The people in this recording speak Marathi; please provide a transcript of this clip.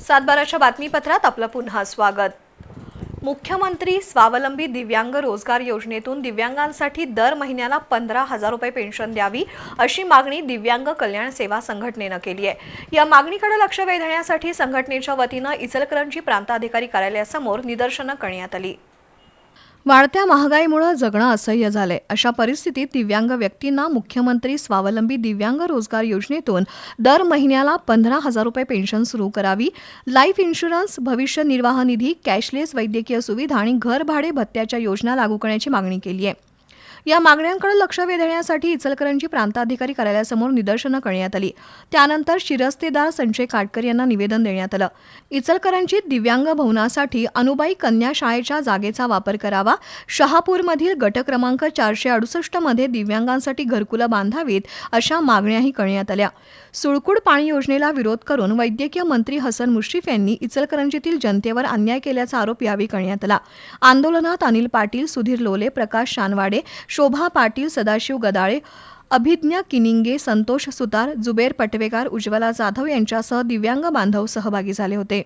सातबाराच्या बातमीपत्रात आपलं पुन्हा स्वागत. मुख्यमंत्री स्वावलंबी दिव्यांग रोजगार योजनेतून दिव्यांगांसाठी दर महिन्याला पंधरा हजार रुपये पेन्शन द्यावी अशी मागणी दिव्यांग कल्याण सेवा संघटनेनं केली आहे. या मागणीकडे लक्ष वेधण्यासाठी संघटनेच्या वतीनं इचलकरंजी प्रांताधिकारी कार्यालयासमोर निदर्शनं करण्यात आली. वाढत्या महागाईमुळे जगणं असह्य झालंय. अशा परिस्थितीत दिव्यांग व्यक्तींना मुख्यमंत्री स्वावलंबी दिव्यांग रोजगार योजनेतून दर महिन्याला पंधरा हजार रुपये पेन्शन सुरू करावी. लाईफ इन्शुरन्स भविष्य निर्वाह निधी कॅशलेस वैद्यकीय सुविधा आणि घर भाडे भत्त्याच्या योजना लागू करण्याची मागणी केली आहे या मागण्यांकडे लक्ष वेधण्यासाठी इचलकरंजी प्रांताधिकारी कार्यालयासमोर निदर्शनं करण्यात आली. त्यानंतर शिरस्तेदार संजय काटकर यांना निवेदन देण्यात आलं. इचलकरंजीत दिव्यांग भवनासाठी अनुबाई कन्या शाळेच्या जागेचा वापर करावा. शहापूरमधील गट क्रमांक चारशे अडुसष्टमध्ये दिव्यांगांसाठी घरकुलं बांधावीत अशा मागण्याही करण्यात आल्या. सुळकुड पाणी योजनेला विरोध करून वैद्यकीय मंत्री हसन मुश्रीफ यांनी इचलकरंजीतील जनतेवर अन्याय केल्याचा आरोप यावेळी करण्यात आला. आंदोलनात अनिल पाटील सुधीर लोले प्रकाश शानवाडे शोभा पाटील सदाशिव गदाळे अभिज्ञा किनिंगे संतोष सुतार जुबेर पटवेकार उज्ज्वला जाधव यांच्यासह दिव्यांग बांधव सहभागी झाले होते.